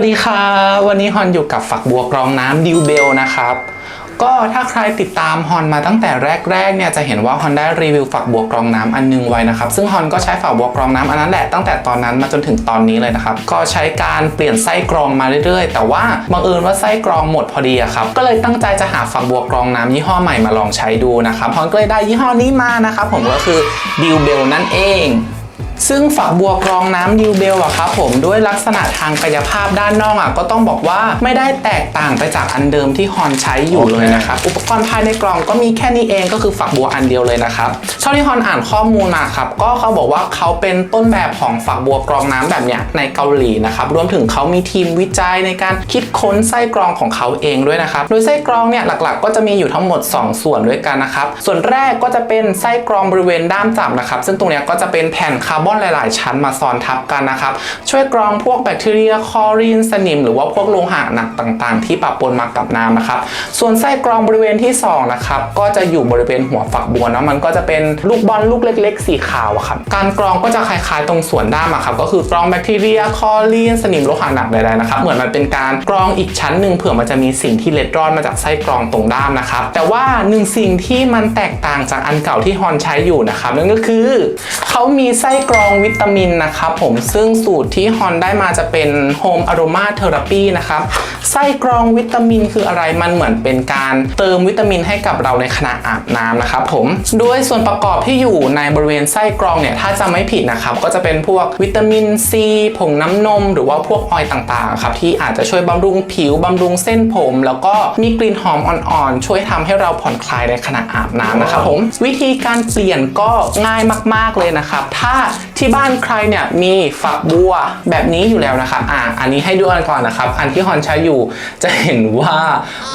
วัสดีค่ะ วันนี้ฮอนอยู่กับฝักบัวกรองน้ำดิวเบลนะครับ ก็ถ้าใครติดตามฮอนมาตั้งแต่แรกๆเนี่ยจะเห็นว่าฮอนได้รีวิวฝักบัวกรองน้ำอันนึงไว้นะครับ ซึ่งฮอนก็ใช้ฝักบัวกรองน้ำอันนั้นแหละตั้งแต่ตอนนั้นมาจนถึงตอนนี้เลยนะครับ ก็ใช้การเปลี่ยนไส้กรองมาเรื่อยๆ แต่ว่าบังเอิญว่าไส้กรองหมดพอดีครับ ก็เลยตั้งใจจะหาฝักบัวกรองน้ำยี่ห้อใหม่มาลองใช้ดูนะครับฮอนก็เลยได้ยี่ห้อนี้มานะครับผมก็คือดิวเบลนั่นเอง ซึ่งฝักบัวกรองน้ำดิวเบลอะครับผมด้วยลักษณะทางกายภาพด้านนอกอะก็ต้องบอกว่าไม่ได้แตกต่างไปจากอันเดิมที่ฮอนใช้อยู่เลยนะครับอุปกรณ์ภายในกล่องก็มีแค่นี้เองก็คือฝักบัวอันเดียวเลยนะครับเท่าที่ฮอนอ่านข้อมูลมาครับก็เขาบอกว่าเขาเป็นต้นแบบของฝักบัวกรองน้ำแบบเนี้ยในเกาหลีนะครับรวมถึงเขามีทีมวิจัยในการคิดค้นไส้กรองของเขาเองด้วยนะครับโดยไส้กรองเนี่ยหลักๆ ก็จะมีอยู่ทั้งหมด 2 ส่วนด้วยกันนะครับส่วนแรกก็จะเป็นไส้กรองบริเวณด้ามจับนะครับซึ่งตรงเนี้ยก็จะเป็นแผ่นคาร์บอนหลาย ๆ ชั้นมาซ้อนทับกันนะครับ ช่วยกรองพวกแบคทีเรียคลอรีนสนิม หรือว่าพวกโลหะหนักต่าง ๆ ที่ปะปนมากับน้ำนะครับ ส่วนไส้กรองบริเวณที่2นะครับก็จะอยู่บริเวณหัวฝักบัวเนาะมันก็จะเป็นลูกบอลลูกเล็ก ๆ สีขาวอะครับการกรองก็จะคล้าย ๆ ตรงส่วนด้ามอะครับก็คือกรองแบคทีเรียคลอรีนสนิมโลหะหนักใดๆนะครับเหมือนมันเป็นการกรองอีกชั้นหนึ่งเผื่อมันจะมีสิ่งที่เล็ดรอดมาจากไส้กรองตรงด้ามนะครับแต่ว่าหนึ่งสิ่งที่มันแตกต่างจากอันเก่าที่ฮอนใช้อยู่นะครับนั่นก็คือเขามีไส้กรององวิตามินนะครับผมซึ่งสูตรที่ฮอนได้มาจะเป็น Home Aroma Therapy นะครับไส้กรองวิตามินคืออะไรมันเหมือนเป็นการเติมวิตามินให้กับเราในขณะอาบน้ำนะครับผมด้วยส่วนประกอบที่อยู่ในบริเวณไส้กรองเนี่ยถ้าจะไม่ผิดนะครับก็จะเป็นพวกวิตามินซีผงน้ำนม หรือว่าพวกออยล์ต่างๆครับที่อาจจะช่วยบำรุงผิวบำรุงเส้นผม แล้วก็มีกลิ่นหอมอ่อนๆ ช่วยทำให้เราผ่อนคลายในขณะอาบน้ำนะครับผมวิธีการเปลี่ยนก็ง่ายมากๆเลยนะครับถ้า ที่บ้านใครเนี่ยมีฝักบัวแบบนี้อยู่แล้วนะครับอ่าอันนี้ให้ดูกันก่อนนะครับ อันที่ฮอนใช้อยู่จะเห็นว่า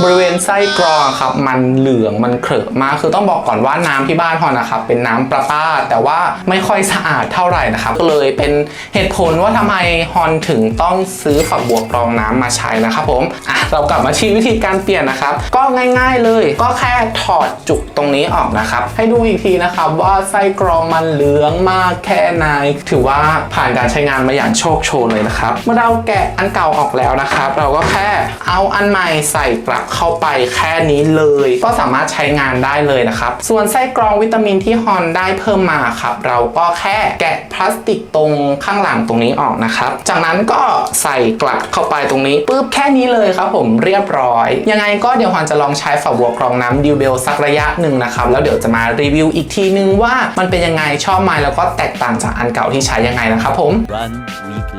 บริเวณไส้กรองครับมันเหลืองมันเขรอะมากคือต้องบอกก่อนว่าน้ำที่บ้านฮอนนะครับเป็นน้ำประปาแต่ว่าไม่ค่อยสะอาดเท่าไหร่นะครับก็เลยเป็นเหตุผลว่าทำไมฮอนถึงต้องซื้อฝักบัวกรองน้ำมาใช้นะครับผมอะเรากลับมาที่วิธีการเปลี่ยนนะครับ ก็ง่ายๆเลย ก็แค่ถอดจุกตรงนี้ออกนะครับ ให้ดูอีกทีนะครับว่าไส้กรองมันเหลืองมากแค่ไหนถือว่าผ่านการใช้งานมาอย่างโชคโชนเลยนะครับ เมื่อเราแกะอันเก่าออกแล้วนะครับ เราก็แค่เอาอันใหม่ใส่กลับเข้าไปแค่นี้เลย ก็สามารถใช้งานได้เลยนะครับ ส่วนไส้กรองวิตามินที่ฮอนได้เพิ่มมาครับเราก็แค่แกะพลาสติกตรงข้างหลังตรงนี้ออกนะครับ จากนั้นก็ใส่กลับเข้าไปตรงนี้ปุ๊บแค่นี้เลยครับ ผมเรียบร้อย ยังไงก็เดี๋ยวฮอนจะลองใช้ฝักบัวกรองน้ำดิวเบลสักระยะหนึ่งนะครับแล้วเดี๋ยวจะมารีวิวอีกทีนึงว่ามันเป็นยังไงชอบไหมแล้วก็แตกต่างจากันเก่าที่ใช้ยังไงนะครับผม One week.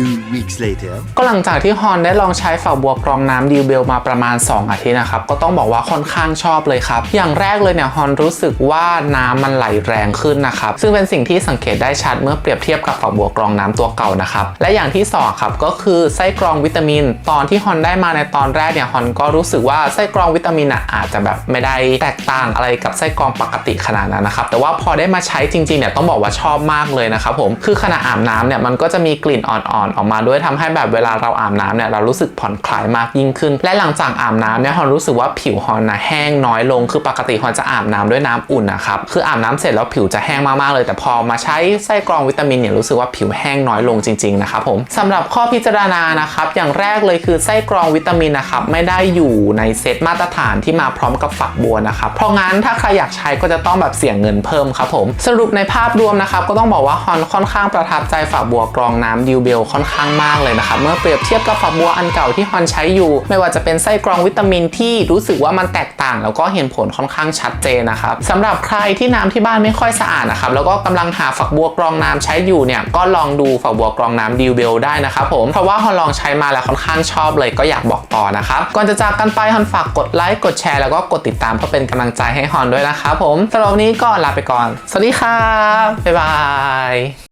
Two weeks later. ก็หลังจากที่ฮอนได้ลองใช้ฝักบัวกรองน้ำดิวเบลมาประมาณ 2 อาทิตย์นะครับ ก็ต้องบอกว่าค่อนข้างชอบเลยครับ อย่างแรกเลยเนี่ยฮอนรู้สึกว่าน้ำมันไหลแรงขึ้นนะครับ ซึ่งเป็นสิ่งที่สังเกตได้ชัดเมื่อเปรียบเทียบกับฝักบัวกรองน้ำตัวเก่านะครับ และอย่างที่สองครับก็คือไส้กรองวิตามิน ตอนที่ฮอนได้มาในตอนแรกเนี่ยฮอนก็รู้สึกว่าไส้กรองวิตามินอะอาจจะแบบไม่ได้แตกต่างอะไรกับไส้กรองปกติขนาดนั้นนะครับ แต่ว่าพอได้มาใช้จริงๆเนี่ยต้องบอกว่าชอบมากเลยนะครับผม คือขณะอาบน้ำเนี่ยมันก็จะมีกลิ่นอ่อนๆออกมาด้วยทำให้แบบเวลาเราอาบน้ำเนี่ยเรารู้สึกผ่อนคลายมากยิ่งขึ้น และหลังจากอาบน้ำเนี่ยฮอนรู้สึกว่าผิวฮอนนะแห้งน้อยลง คือปกติฮอนจะอาบน้ำด้วยน้ำอุ่นนะครับคืออาบน้ำเสร็จแล้วผิวจะแห้งมากๆเลย แต่พอมาใช้ไส้กรองวิตามินเนี่ยรู้สึกว่าผิวแห้งน้อยลงจริงๆนะครับผมสำหรับข้อพิจารณานะครับอย่างแรกเลยคือไส้กรองวิตามินนะครับไม่ได้อยู่ในเซตมาตรฐานที่มาพร้อมกับฝักบัวนะครับเพราะงั้นถ้าใครอยากใช้ก็จะต้องแบบเสี่ยงเงินเพิ่มครับผมสรุปในภาพรวมนะครับก็ต้องบอกว่าฮอนค่อนข้างประทับใจฝักบัวกรองน้ำดิวเบลค่อนข้างมากเลยนะครับเมื่อเปรียบเทียบกับฝักบัวอันเก่าที่ฮอนใช้อยู่ ไม่ว่าจะเป็นไส้กรองวิตามินที่รู้สึกว่ามันแตกต่าง แล้วก็เห็นผลค่อนข้างชัดเจนนะครับสำหรับใครที่น้ำที่บ้านไม่ค่อยสะอาดนะครับแล้วก็กำลังหาฝักบัวกรองน้ำใช้อยู่เนี่ยก็ลองดูฝักบัวกรองน้ำดิวเบลได้นะครับผมเพราะว่าฮอนลองใช้มาแล้วค่อนข้างชอบเลยก็อยากบอกต่อนะครับก่อนจะจากกันไปฮอนฝากกดไลค์กดแชร์แล้วก็กดติดตามเพื่อเป็นกำลังใจให้ฮอนด้วยนะครับผมสำหรับวันนี้ก็ลาไปก่อน สวัสดีครับบ๊ายบาย